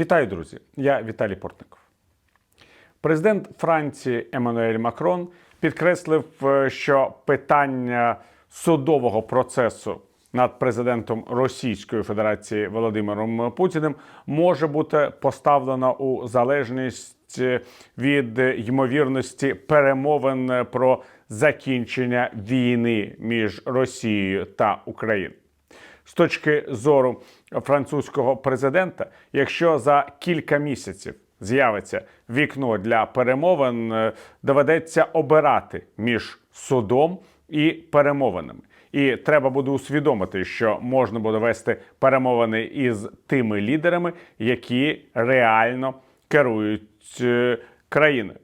Вітаю, друзі! Я Віталій Портников. Президент Франції Еммануель Макрон підкреслив, е, що питання судового процесу над президентом Російської Федерації Володимиром Путіним може бути поставлено у залежність е, від ймовірності перемовин про закінчення війни між Росією та Україною. З точки зору французького президента, якщо за кілька місяців з'явиться вікно для перемовин, е, доведеться обирати між судом і перемовинами. І треба буде усвідомити, що можна буде вести перемовини із тими лідерами, які реально керують е, країною.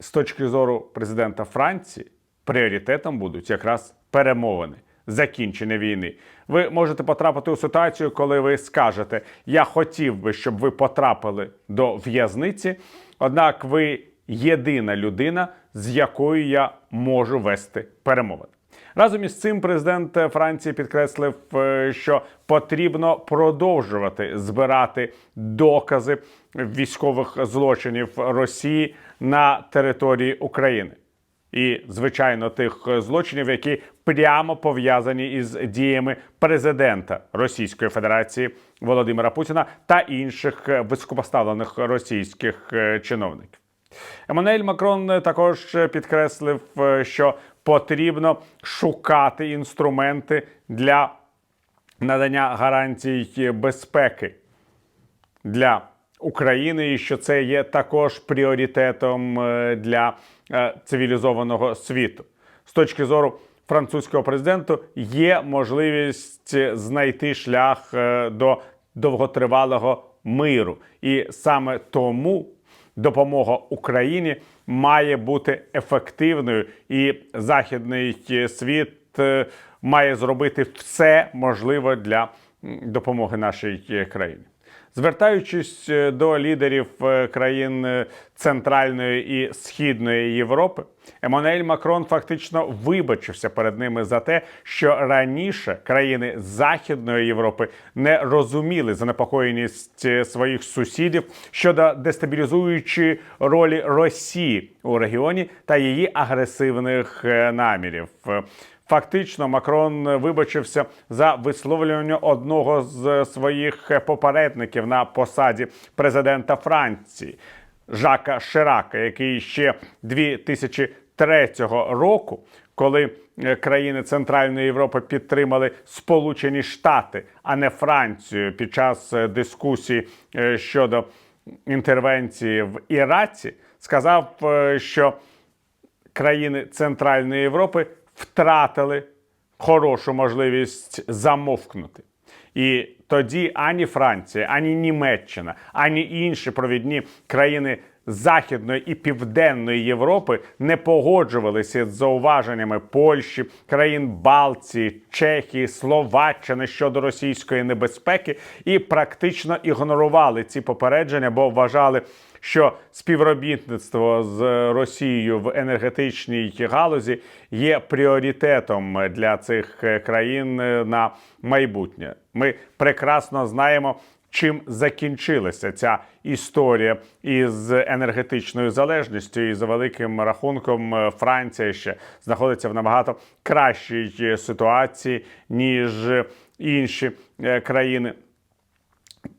З точки зору президента Франції пріоритетом будуть якраз перемовини. Закінчення війни. Ви можете потрапити у ситуацію, коли ви скажете: Я хотів би, щоб ви потрапили до в'язниці, однак ви єдина людина, з якою я можу вести перемовини. Разом із цим президент Франції підкреслив, е, що потрібно продовжувати збирати докази військових злочинів Росії на території України. І, звичайно, тих злочинів, які прямо пов'язані із діями президента Російської Федерації Володимира Путіна та інших високопоставлених російських е, чиновників. Еммануель Макрон також підкреслив, е, що потрібно шукати інструменти для надання гарантій безпеки для України, і що це є також пріоритетом е, для е, цивілізованого світу. З точки зору французького президенту є можливість знайти шлях е, до довготривалого миру, і саме тому допомога Україні має бути ефективною, і західний світ має зробити все можливе для допомоги нашій країні. Звертаючись е, до лідерів е, країн е, Центральної і Східної Європи, Еммануель Макрон фактично вибачився перед ними за те, що раніше країни Західної Європи не розуміли занепокоєність своїх сусідів щодо дестабілізуючої ролі Росії у регіоні та її агресивних намірів. Фактично, Макрон вибачився за висловлювання одного з своїх попередників на посаді президента Франції Жака Ширака, який ще 2003 року, коли країни Центральної Європи підтримали Сполучені Штати, а не Францію під час дискусії щодо інтервенції в Іраці, сказав, що країни Центральної Європи втратили хорошу можливість замовкнути. І тоді ані Франція, ані Німеччина, ані інші провідні країни Західної і Південної Європи не погоджувалися з зауваженнями Польщі, країн Балтії, Чехії, Словаччини щодо російської небезпеки і практично ігнорували ці попередження, бо вважали, що співробітництво з Росією в енергетичній галузі є пріоритетом для цих країн на майбутнє. Ми прекрасно знаємо. Чим закінчилася ця історія із енергетичною залежністю, і за великим рахунком Франція ще знаходиться в набагато кращій ситуації ніж інші країни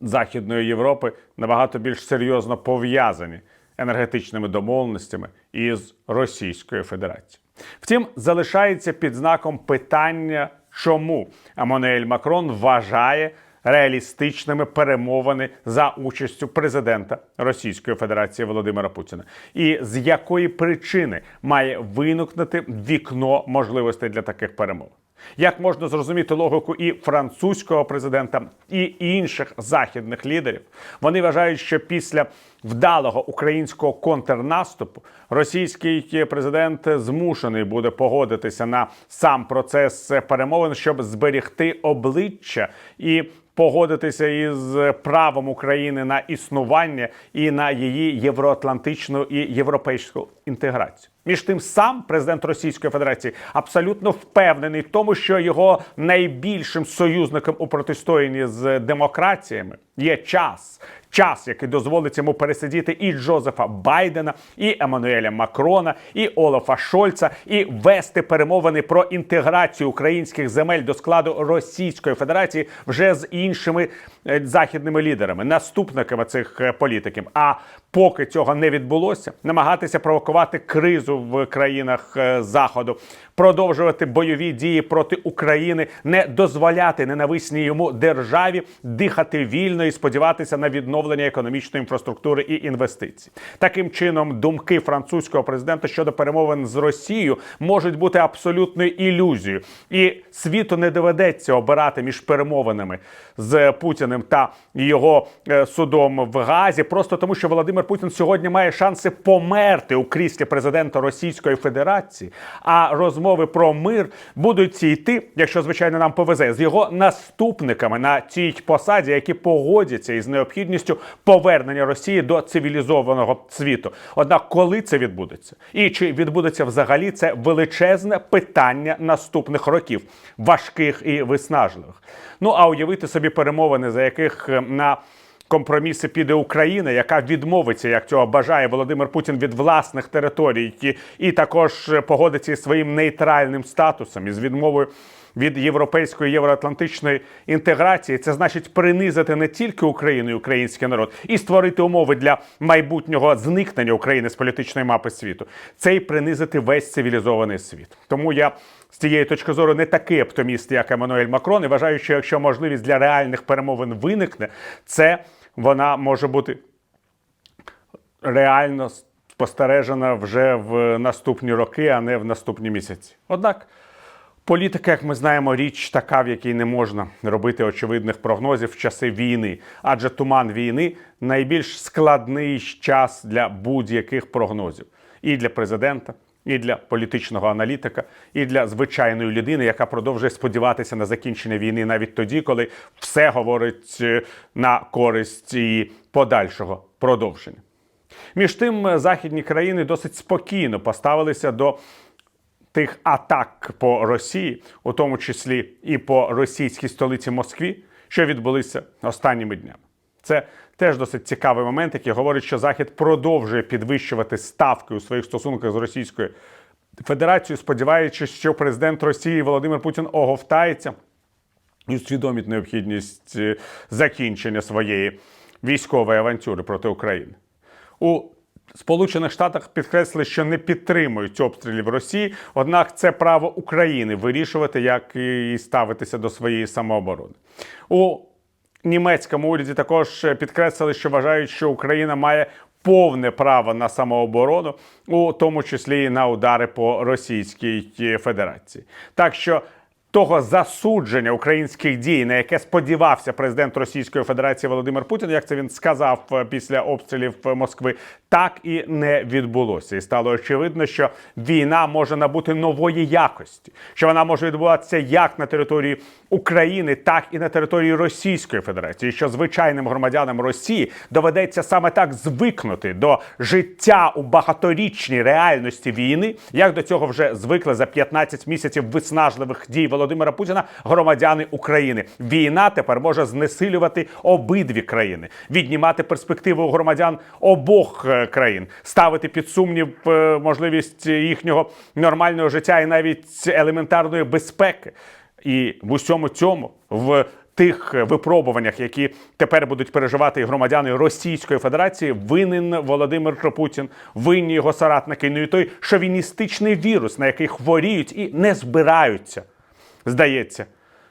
Західної Європи набагато більш серйозно пов'язані енергетичними домовленостями із Російською Федерацією. Втім, залишається під знаком питання, чому Еммануель Макрон вважає реалістичними перемовини за участю президента Російської Федерації Володимира Путіна, і з якої причини має виникнути вікно можливостей для таких перемовин. Як можна зрозуміти логіку і французького президента, і інших західних лідерів? Вони вважають, що після вдалого українського контрнаступу російський президент змушений буде погодитися на сам процес перемовин, щоб зберігти обличчя і погодитися із правом України на існування і на її євроатлантичну і європейську інтеграцію. Між тим, сам президент Російської Федерації абсолютно впевнений в тому, що його найбільшим союзником у протистоянні з демократіями Є час. Час, який дозволить йому пересидіти і Джозефа Байдена, і Еммануеля Макрона, і Олафа Шольца, і вести перемовини про інтеграцію українських земель до складу Російської Федерації вже з іншими е, західними лідерами, наступниками цих е, політиків. А поки цього не відбулося, намагатися провокувати кризу в країнах е, заходу, продовжувати бойові дії проти України, не дозволяти ненависній йому державі дихати вільно і сподіватися на відновлення економічної інфраструктури і інвестицій. Таким чином, думки французького президента щодо перемовин з Росією можуть бути абсолютною ілюзією, і світу не доведеться обирати між перемовинами з Путіним та його е, судом в Газі, просто тому, що Володимир Путін сьогодні має шанси померти у кріслі президента Російської Федерації. А розмови про мир будуть йти, якщо звичайно нам повезе, з його наступниками на цій посаді, які погодяться із необхідністю повернення Росії до цивілізованого світу. Однак, коли це відбудеться, і чи відбудеться взагалі, це величезне питання наступних років, важких і виснажливих. Ну а уявити собі перемовини, за яких е, на компроміси піде Україна, яка відмовиться, як цього бажає Володимир Путін від власних територій, і, також е, погодиться із своїм нейтральним статусом із відмовою. Від європейської євроатлантичної інтеграції це значить принизити не тільки Україну і український народ і створити умови для майбутнього зникнення України з політичної мапи світу. Це й принизити весь цивілізований світ. Тому я з цієї точки зору не такий оптиміст, як Еммануель Макрон, і вважаю, що якщо можливість для реальних перемовин виникне, це вона може бути реально спостережена вже в наступні роки, а не в наступні місяці. Однак. Політика, як ми знаємо, річ така, в якій не можна робити очевидних прогнозів в часи війни, адже туман війни найбільш складний час для будь-яких прогнозів і для президента, і для політичного аналітика, і для звичайної людини, яка продовжує сподіватися на закінчення війни навіть тоді, коли все говорить е, на користь і подальшого продовження. Між тим, західні країни досить спокійно поставилися до тих атак по Росії, у тому числі і по російській столиці Москві, що відбулися останніми днями. Це теж досить цікавий момент, який говорить, що Захід продовжує підвищувати ставки у своїх стосунках з Російською Федерацією, сподіваючись, що президент Росії Володимир Путін оговтається і усвідомить необхідність е, закінчення своєї військової авантюри проти України. У Сполучених Штатах підкреслили, що не підтримують обстрілів Росії, однак це право України вирішувати, як і ставитися до своєї самооборони. У німецькому уряді також підкреслили, що вважають, що Україна має повне право на самооборону, у тому числі і на удари по Російській Федерації. Так що того засудження українських дій, на яке сподівався президент Російської Федерації Володимир Путін, як це він сказав е, після обстрілів Москви, так і не відбулося. І стало очевидно, що війна може набути нової якості, що вона може відбуватися як на території України, так і на території Російської Федерації. Що звичайним громадянам Росії доведеться саме так звикнути до життя у багаторічній реальності війни, як до цього вже звикли за 15 місяців виснажливих дій Володимира Путіна громадяни України. Війна тепер може знесилювати обидві країни, віднімати перспективи у громадян обох е, країн, ставити під сумнів е, можливість їхнього нормального життя і навіть елементарної безпеки. І в усьому цьому в тих випробуваннях, які тепер будуть переживати громадяни Російської Федерації, винен Володимир Путін, винні його соратники. Ну і той шовіністичний вірус, на який хворіють і не збираються, здається.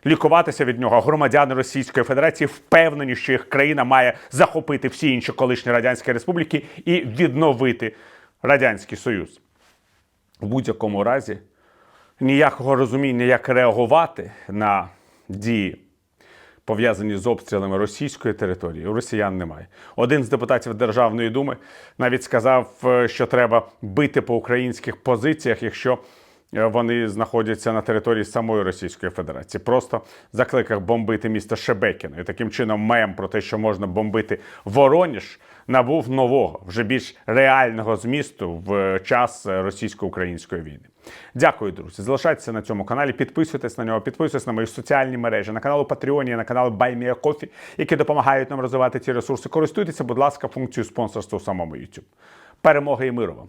Лікуватися від нього громадяни Російської Федерації впевнені, що їх країна має захопити всі інші колишні радянські республіки і відновити радянський союз. В будь-якому разі ніякого розуміння, як реагувати на дії, пов'язані з обстрілами російської території, у росіян немає. Один з депутатів Державної думи навіть сказав, е, що треба бити по українських позиціях, якщо вони знаходяться на території самої Російської Федерації. Просто закликав бомбити місто Шебекіно. І таким чином мем про те, що можна бомбити Вороніж, набув нового, вже більш реального змісту в час російсько-української війни. Дякую, друзі. Залишайтеся на цьому каналі, підписуйтесь на нього, підписуйтесь на мої соціальні мережі, на канал Патреоні, на канал BuyMeACoffee, які допомагають нам розвивати ці ресурси. Користуйтеся, будь ласка, функцією спонсорства у самому YouTube. Перемоги і миру вам!